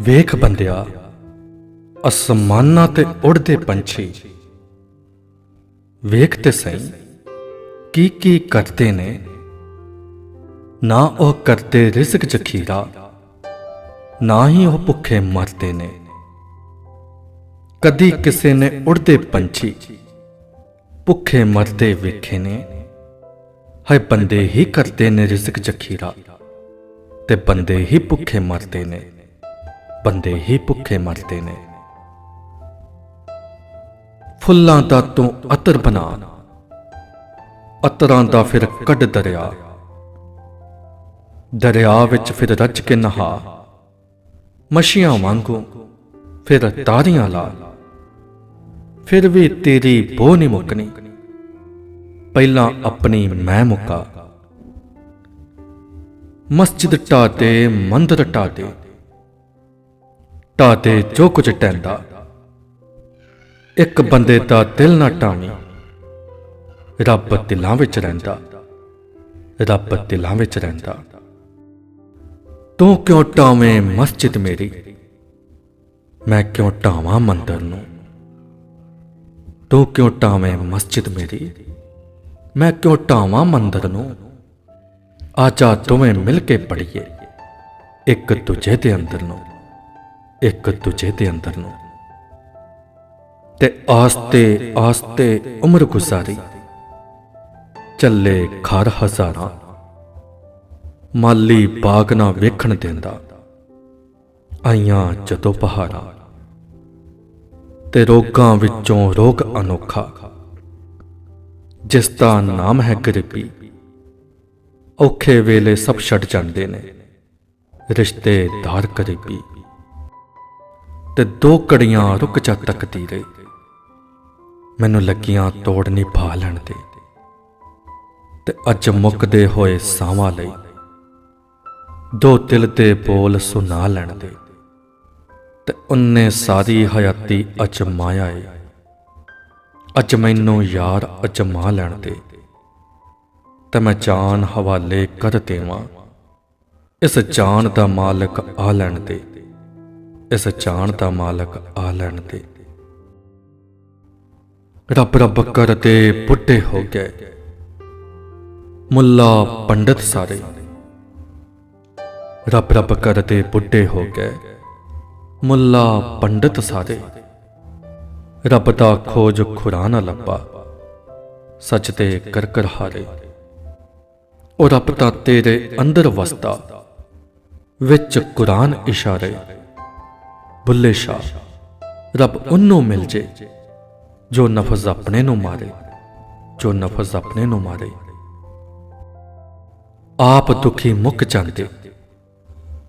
ਵੇਖ ਬੰਦਿਆ, ਅਸਮਾਨਾਂ ਤੇ ਉੜਦੇ ਪੰਛੀ। ਵੇਖ ਤੇ ਸਹੀ, ਕੀ ਕੀ ਕਰਦੇ ਨੇ। ਨਾ ਉਹ ਕਰਦੇ ਰਿਜ਼ਕ ਜ਼ਖੀਰਾ ਨਾ ਹੀ ਉਹ ਭੁੱਖੇ ਮਰਦੇ ਨੇ। ਕਦੀ ਕਿਸੇ ਨੇ ਉੜਦੇ ਪੰਛੀ, ਭੁੱਖੇ ਮਰਦੇ ਵੇਖੇ ਨੇ। ਹਾਏ, ਬੰਦੇ ਹੀ ਕਰਦੇ ਨੇ ਰਿਜ਼ਕ ਜ਼ਖੀਰਾ ਤੇ ਬੰਦੇ ਹੀ ਭੁੱਖੇ ਮਰਦੇ ਨੇ। ਬੰਦੇ ਹੀ ਭੁੱਖੇ ਮਰਦੇ ਨੇ। ਫੁੱਲਾਂ ਦਾ ਤੂੰ ਅਤਰ ਬਣਾ। ਅਤਰਾਂ ਦਾ ਫਿਰ ਕੱਢ ਦਰਿਆ। ਦਰਿਆ ਵਿੱਚ ਫਿਰ ਰੱਜ ਕੇ ਨਹਾ। ਮਛੀਆਂ ਵਾਂਗੂ ਫਿਰ ਤਾਰੀਆਂ ਲਾ। ਫਿਰ ਵੀ ਤੇਰੀ ਬੋਹ ਨਹੀਂ ਮੁੱਕਣੀ। ਪਹਿਲਾਂ ਆਪਣੀ ਮੈਂ ਮੁੱਕਾ। ਮਸਜਿਦ ਢਾਤੇ ਮੰਦਰ ਢਾਤੇ ਢਾਤੇ ਜੋ ਕੁਝ ਟੈਂਦਾ। ਇੱਕ ਬੰਦੇ ਦਾ ਦਿਲ ਨਾ ਟਾਵੀਂ ਰੱਬ ਦਿਲਾਂ ਵਿੱਚ ਰਹਿੰਦਾ, ਰੱਬ ਦਿਲਾਂ ਵਿੱਚ ਰਹਿੰਦਾ। ਤੂੰ ਕਿਉਂ ਟਾਵੇਂ ਮਸਜਿਦ ਮੇਰੀ? ਮੈਂ ਕਿਉਂ ਟਾਵਾਂ ਮੰਦਰ ਨੂੰ? ਤੂੰ ਕਿਉਂ ਟਾਵੇਂ ਮਸਜਿਦ ਮੇਰੀ? ਮੈਂ ਕਿਉਂ ਟਾਵਾਂ ਮੰਦਰ ਨੂੰ? ਆਜਾ ਦੋਵੇਂ ਮਿਲ ਕੇ ਪੜੀਏ ਇੱਕ ਦੂਜੇ ਦੇ ਅੰਦਰ ਨੂੰ। ਇੱਕ ਦੂਜੇ ਦੇ ਅੰਦਰ ਨੂੰ। ਤੇ ਆਸਤੇ ਆਸਤੇ ਉਮਰ ਗੁਜ਼ਾਰੀ। ਚੱਲੇ ਖਰ ਹਜ਼ਾਰਾਂ। ਮਾਲੀ ਬਾਗ ਨਾ ਵੇਖਣ ਦਿੰਦਾ। ਆਈਆਂ ਜਦੋਂ ਪਹਾੜਾਂ। ਤੇ ਰੋਗਾਂ ਵਿੱਚੋਂ ਰੋਗ ਅਨੋਖਾ। ਜਿਸ ਦਾ ਨਾਮ ਹੈ ਗਰੀਬੀ। ਔਖੇ ਵੇਲੇ ਸਭ ਛੱਡ ਜਾਂਦੇ ਨੇ। ਰਿਸ਼ਤੇਦਾਰ ਗਰੀਬੀ। ਤੇ ਦੋ ਕੜੀਆਂ ਰੁਕ ਜਾ ਤੱਕਦੀ ਰਹੀ। ਮੈਨੂੰ ਲੱਗੀਆਂ ਤੋੜ ਨਹੀਂ ਪਾ ਲੈਣ ਦੇ। ਤੇ ਅੱਜ ਮੁੱਕਦੇ ਹੋਏ ਸਾਵਾਂ ਲਈ ਦੋ ਦਿਲ ਦੇ ਬੋਲ ਸੁਣਾ ਲੈਣ ਦੇ। ਤੇ ਉਹਨੇ ਸਾਰੀ ਹਯਾਤੀ ਅਜਮਾਇਆ ਏ ਅੱਜ ਮੈਨੂੰ ਯਾਰ ਅਜਮਾ ਲੈਣ ਦੇ। ਤੇ ਮੈਂ ਜਾਨ ਹਵਾਲੇ ਕਰ ਦੇਵਾਂ। ਇਸ ਜਾਨ ਦਾ ਮਾਲਕ ਆ ਲੈਣ ਦੇ। ਇਸ ਜਾਨ ਦਾ ਮਾਲਕ ਆ ਲੈਣ ਦੇ ਰੱਬ ਰੱਬ ਕਰਦੇ ਬੁੱਢੇ ਹੋ ਗਏ। ਮੁੱਲਾ ਪੰਡਤ ਸਾਰੇ। ਰੱਬ ਰੱਬ ਕਰਦੇ ਬੁੱਢੇ ਹੋ ਗਏ। ਮੁੱਲਾ ਪੰਡਤ ਸਾਰੇ। ਰੱਬ ਦਾ ਖੋਜ ਖੁਰਾਨ ਲੱਭਾ। ਸੱਚ ਤੇ ਕਰ ਹਾਰੇ। ਉਹ ਰੱਬ ਤਾਂ ਤੇਰੇ ਅੰਦਰ ਵਸਦਾ। ਵਿੱਚ ਕੁਰਾਨ ਇਸ਼ਾਰੇ। ਬੁੱਲੇ ਸ਼ਾਹ, ਰੱਬ ਉਹਨੂੰ ਮਿਲ ਜੇ, ਜੋ ਨਫਸ ਆਪਣੇ ਨੂੰ ਮਾਰੇ, ਜੋ ਨਫਸ ਆਪਣੇ ਨੂੰ ਮਾਰੇ। ਆਪ ਦੁਖੀ ਮੁੱਕ ਜਾਂਦੇ,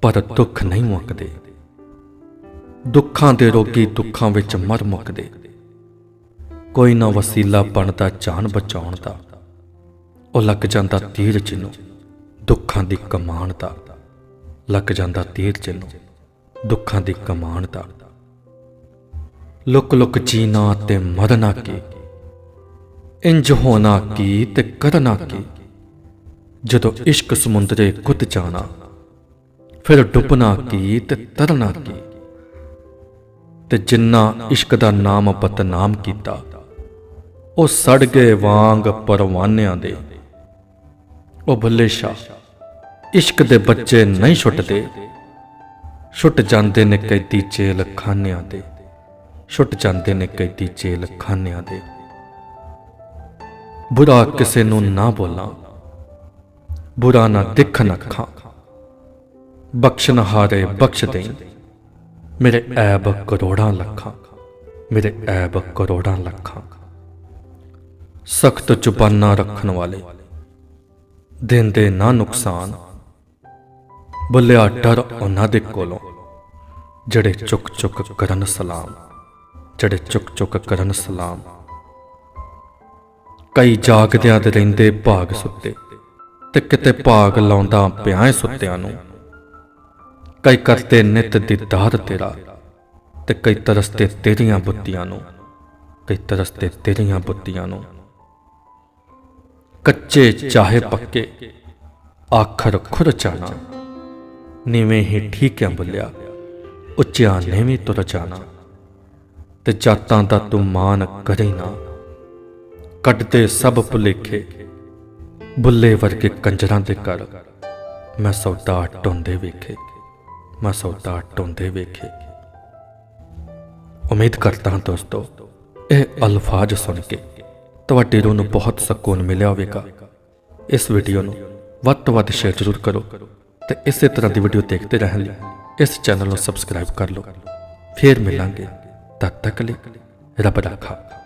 ਪਰ ਦੁੱਖ ਨਹੀਂ ਮੁੱਕਦੇ। ਦੁੱਖਾਂ ਦੇ ਰੋਗੀ ਦੁੱਖਾਂ ਵਿੱਚ ਮਰ ਮੁੱਕਦੇ। ਕੋਈ ਨਾ ਵਸੀਲਾ ਬਣਦਾ ਜਾਨ ਬਚਾਉਣ ਦਾ, ਉਹ ਲੱਗ ਜਾਂਦਾ ਤੀਰ ਜਿਹਨੂੰ, ਦੁੱਖਾਂ ਦੀ ਕਮਾਨ ਦਾ, ਲੱਗ ਜਾਂਦਾ ਤੀਰ ਜਿਹਨੂੰ। ਦੁੱਖਾਂ ਦੀ ਕਮਾਨ ਦਾ। ਲੁਕ ਲੁਕ ਜੀਣਾ ਤੇ ਮਰਨਾ ਕੀ। ਇੰਜ ਹੋਣਾ ਕੀ ਤੇ ਕਰਨਾ ਕੀ। ਜਦੋਂ ਇਸ਼ਕ ਸਮੁੰਦਰੇ ਕੁੱਦ ਜਾਣਾ, ਫਿਰ ਡੁੱਬਣਾ ਕੀ ਤੇ ਤਰਨਾ ਕੀ। ਤੇ ਜਿੰਨਾ ਇਸ਼ਕ ਦਾ ਨਾਮ ਬਦਨਾਮ ਕੀਤਾ, ਉਹ ਸੜ ਗਏ ਵਾਂਗ ਪਰਵਾਨਿਆਂ ਦੇ। ਉਹ ਭੁੱਲੇ ਸ਼ਾਹ, ਇਸ਼ਕ ਦੇ ਬੱਚੇ ਨਹੀਂ ਛੁੱਟਦੇ। ਛੁੱਟ ਜਾਂਦੇ ਨੇ ਕੈਦੀ ਜੇਲ ਖਾਨਿਆਂ ਦੇ। ਛੁੱਟ ਜਾਂਦੇ ਨੇ ਕੈਦੀ ਜੇਲ ਖਾਨਿਆਂ ਦੇ। ਬੁਰਾ ਕਿਸੇ ਨੂੰ ਨਾ ਬੋਲਾਂ। ਬੁਰਾ ਨਾ ਦੇਖਣ ਅੱਖਾਂ ਬਖਸ਼ਣ ਹਾਰੇ ਬਖਸ਼ ਦੇ ਮੇਰੇ ਐਬ ਕਰੋੜਾਂ ਲੱਖਾਂ। ਮੇਰੇ ਐਬ ਕਰੋੜਾਂ ਲੱਖਾਂ। ਸਖਤ ਜ਼ੁਬਾਨਾਂ ਰੱਖਣ ਵਾਲੇ। ਦਿੰਦੇ ਨਾ ਨੁਕਸਾਨ। ਬੁੱਲਿਆ ਡਰ ਉਹਨਾਂ ਦੇ ਕੋਲੋਂ। ਜਿਹੜੇ ਚੁੱਕ ਚੁੱਕ ਕਰਨ ਸਲਾਮ ਜਿਹੜੇ ਚੁੱਕ ਚੁੱਕ ਕਰਨ ਸਲਾਮ। ਕਈ ਜਾਗਦਿਆਂ ਦੇ ਰਹਿੰਦੇ ਭਾਗ ਸੁੱਤੇ ਤੇ ਕਿਤੇ ਭਾਗ ਲਾਉਂਦਾ ਪਿਆਂ ਸੁੱਤਿਆਂ ਨੂੰ। ਕਈ ਕਰਤੇ ਨਿਤ ਦੀਦਾਰ ਤੇਰਾ ਤੇ ਕਈ ਤਰਸਤੇ ਤੇਰੀਆਂ ਬੁੱਤੀਆਂ ਨੂੰ, ਕਈ ਤਰਸਤੇ ਤੇਰੀਆਂ ਬੁੱਤੀਆਂ ਨੂੰ। ਕੱਚੇ ਚਾਹੇ ਪੱਕੇ, ਆਖਰ ਖੁਰ ਜਾਣਾ, ਨੀਵੇਂ ਹੀ ਠੀਕ ਹੈ ਬੁੱਲਿਆ ਉੱਚਿਆਂ ਨੇਵੀਂ ਤੁਰ ਜਾਣਾ, ਤੇ ਜਾਤਾਂ ਦਾ ਤੂੰ ਮਾਨ ਕਰੇ ਨਾ। ਕੱਢਦੇ ਸਭ ਭੁਲੇਖੇ, ਬੁੱਲੇ ਵਰਗੇ ਕੰਜਰਾਂ ਦੇ ਘਰ। ਮੈਂ ਸੌਦਾ ਟੋਂਦੇ ਵੇਖੇ, ਮੈਂ ਸੌਦਾ ਟੋਂਦੇ ਵੇਖੇ। ਉਮੀਦ ਕਰਦਾ ਹਾਂ ਦੋਸਤੋ, ਇਹ ਅਲਫਾਜ਼ ਸੁਣ ਕੇ ਤੁਹਾਡੇ ਰੂਹ ਨੂੰ ਬਹੁਤ ਸਕੂਨ ਮਿਲਿਆ ਹੋਵੇਗਾ। ਇਸ ਵੀਡੀਓ ਨੂੰ ਵੱਧ ਤੋਂ ਵੱਧ ਸ਼ੇਅਰ ਜ਼ਰੂਰ ਕਰੋ ਤੇ ਇਸੇ ਤਰ੍ਹਾਂ ਦੀ ਵੀਡੀਓ ਦੇਖਦੇ ਰਹਿਣ ਲਈ ਇਸ ਚੈਨਲ ਨੂੰ ਸਬਸਕ੍ਰਾਈਬ ਕਰ ਲਓ। ਫੇਰ ਮਿਲਾਂਗੇ। ਤਦ ਤੱਕ ਲਈ ਰੱਬ ਰਾਖਾ